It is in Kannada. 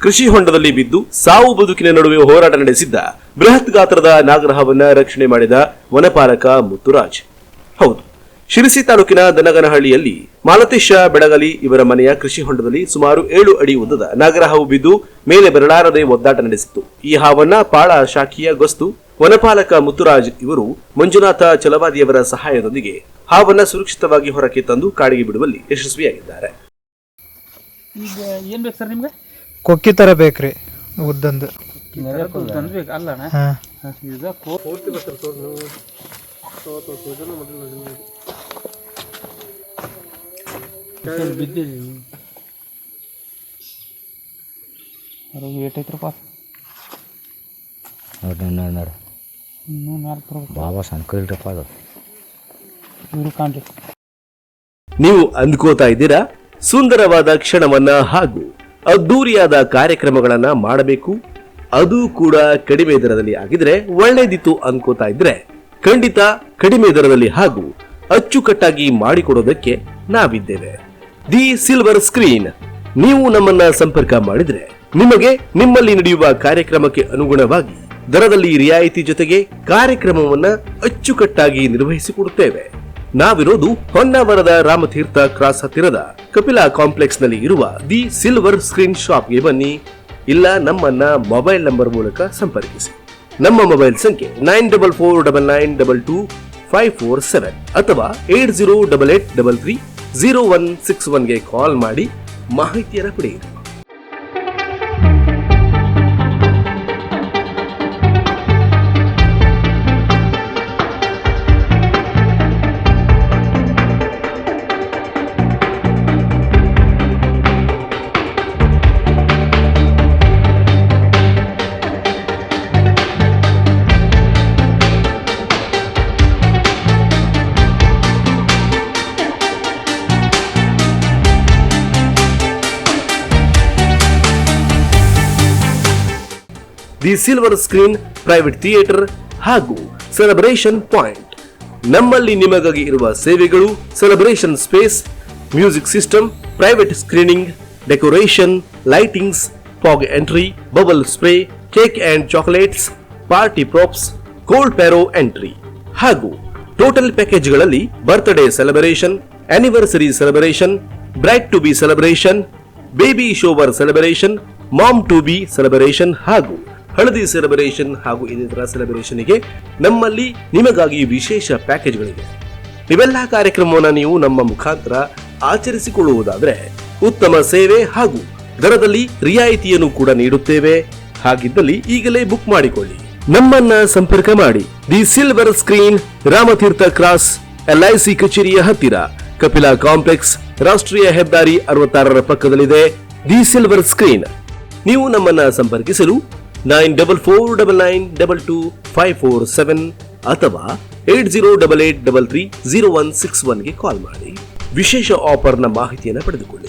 ಕೃಷಿ ಹೊಂಡದಲ್ಲಿ ಬಿದ್ದು ಸಾವು ಬದುಕಿನ ನಡುವೆ ಹೋರಾಟ ನಡೆಸಿದ್ದ ಬೃಹತ್ ಗಾತ್ರದ ನಾಗರಹವನ್ನ ರಕ್ಷಣೆ ಮಾಡಿದ ವನಪಾಲಕ ಮುತ್ತುರಾಜ್. ಹೌದು, ಶಿರಸಿ ತಾಲೂಕಿನ ದನಗನಹಳ್ಳಿಯಲ್ಲಿ ಮಾಲತೇಶ ಬೆಳಗಲಿ ಇವರ ಮನೆಯ ಕೃಷಿ ಹೊಂಡದಲ್ಲಿ ಸುಮಾರು ಏಳು ಅಡಿ ಉದ್ದದ ನಾಗರಹಾವು ಬಿದ್ದು ಮೇಲೆ ಬರಲಾರದೆ ಒದ್ದಾಟ ನಡೆಸಿತ್ತು. ಈ ಹಾವನ್ನ ಪಾಳ ಶಾಖಿಯ ಗೊಸ್ತು ವನಪಾಲಕ ಮುತ್ತುರಾಜ್ ಇವರು ಮಂಜುನಾಥ ಚಲವಾದಿಯವರ ಸಹಾಯದೊಂದಿಗೆ ಹಾವನ್ನ ಸುರಕ್ಷಿತವಾಗಿ ಹೊರಕ್ಕೆ ತಂದು ಕಾಡಿಗೆ ಬಿಡುವಲ್ಲಿ ಯಶಸ್ವಿಯಾಗಿದ್ದಾರೆ. ಈಗ ಏನ್ ಬೇಕು ಸರ್ ನಿಮ್ಗೆ? ಕೊಕ್ಕಿ ಥರ ಬೇಕ್ರಿ ಉದ್ದಂದು. ಹಾಂ. ಏಟೈತ್ರಪ್ಪ ನೋಡಿ ಇನ್ನೂ ನಾಲ್ಕು ಬಾಬಾ ಸಣ್ಣ ಇಲ್ರಪ್ಪ ಅದು. ಇವರು ಕಾಣ್ರಿ ನೀವು ಅಂದ್ಕೋತಾ ಇದ್ದೀರಾ? ಸುಂದರವಾದ ಕ್ಷಣವನ್ನ ಹಾಗೂ ಅದ್ದೂರಿಯಾದ ಕಾರ್ಯಕ್ರಮಗಳನ್ನ ಮಾಡಬೇಕು. ಅದು ಕೂಡ ಕಡಿಮೆ ದರದಲ್ಲಿ ಆಗಿದ್ರೆ ಒಳ್ಳೇದಿತ್ತು ಅನ್ಕೋತಾ ಇದ್ರೆ ಖಂಡಿತ ಕಡಿಮೆ ದರದಲ್ಲಿ ಹಾಗೂ ಅಚ್ಚುಕಟ್ಟಾಗಿ ಮಾಡಿಕೊಡೋದಕ್ಕೆ ನಾವಿದ್ದೇವೆ. The silver screen. ನೀವು ನಮ್ಮನ್ನ ಸಂಪರ್ಕ ಮಾಡಿದ್ರೆ ನಿಮಗೆ ನಿಮ್ಮಲ್ಲಿ ನಡೆಯುವ ಕಾರ್ಯಕ್ರಮಕ್ಕೆ ಅನುಗುಣವಾಗಿ ದರದಲ್ಲಿ ರಿಯಾಯಿತಿ ಜೊತೆಗೆ ಕಾರ್ಯಕ್ರಮವನ್ನ ಅಚ್ಚುಕಟ್ಟಾಗಿ ನಿರ್ವಹಿಸಿಕೊಡುತ್ತೇವೆ ನಾವಿರೋದು ಹೊನ್ನಾವರದ ರಾಮತೀರ್ಥ ಕ್ರಾಸ್ ಹತ್ತಿರದ ಕಪಿಲಾ ಕಾಂಪ್ಲೆಕ್ಸ್ನಲ್ಲಿ ಇರುವ ದಿ ಸಿಲ್ವರ್ ಸ್ಕ್ರೀನ್ ಶಾಪ್ಗೆ ಬನ್ನಿ. ಇಲ್ಲ, ನಮ್ಮನ್ನ ಮೊಬೈಲ್ ನಂಬರ್ ಮೂಲಕ ಸಂಪರ್ಕಿಸಿ. ನಮ್ಮ ಮೊಬೈಲ್ ಸಂಖ್ಯೆ nine double four double nine double two five four seven ಅಥವಾ eight zero double eight double three zero one six ಒನ್ಗೆ call ಮಾಡಿ ಮಾಹಿತಿಯನ್ನು ಪಡೆಯಿರಿ. The silver screen private theatre ಹಾಗೂ ಸೆಲೆಬ್ರೇಷನ್ ಪಾಯಿಂಟ್. ನಮ್ಮಲ್ಲಿ ನಿಮಗಾಗಿ ಇರುವ ಸೇವೆಗಳು celebration space, music system, private screening, decoration, lightings, fog entry, bubble spray, cake and chocolates, party props, cold pyro entry. ಹಾಗೂ total ಪ್ಯಾಕೇಜ್ಗಳಲ್ಲಿ birthday celebration anniversary celebration bride to be celebration, baby shower celebration, mom to be celebration ಹಾಗೂ ಹಳದಿ ಸೆಲೆಬ್ರೇಷನ್ ಹಾಗೂ ಇನ್ನಿತರ ಸೆಲೆಬ್ರೇಷನ್ಗೆ ನಮ್ಮಲ್ಲಿ ನಿಮಗಾಗಿ ವಿಶೇಷ ಪ್ಯಾಕೇಜ್ಗಳಿವೆ. ಇವೆಲ್ಲ ಕಾರ್ಯಕ್ರಮವನ್ನು ನೀವು ನಮ್ಮ ಮುಖಾಂತರ ಆಚರಿಸಿಕೊಳ್ಳುವುದಾದರೆ ಉತ್ತಮ ಸೇವೆ ಹಾಗೂ ದರದಲ್ಲಿ ರಿಯಾಯಿತಿಯನ್ನು ಕೂಡ ನೀಡುತ್ತೇವೆ. ಹಾಗಿದ್ದಲ್ಲಿ ಈಗಲೇ ಬುಕ್ ಮಾಡಿಕೊಳ್ಳಿ. ನಮ್ಮನ್ನ ಸಂಪರ್ಕ ಮಾಡಿ. The silver screen, Ramatirtha cross LIC ಕಚೇರಿಯ ಹತ್ತಿರ. ಕಪಿಲಾ ಕಾಂಪ್ಲೆಕ್ಸ್, ರಾಷ್ಟ್ರೀಯ ಹೆದ್ದಾರಿ ಅರವತ್ತಾರರ ಪಕ್ಕದಲ್ಲಿದೆ. The silver screen. ನೀವು ನಮ್ಮನ್ನ ಸಂಪರ್ಕಿಸಲು nine double four double nine double two five four seven ಅಥವಾ eight zero double eight double three zero one six ಒನ್ಗೆ call ಮಾಡಿ. ವಿಶೇಷ ಆಫರ್ನ ಮಾಹಿತಿಯನ್ನು ಪಡೆದುಕೊಳ್ಳಿ.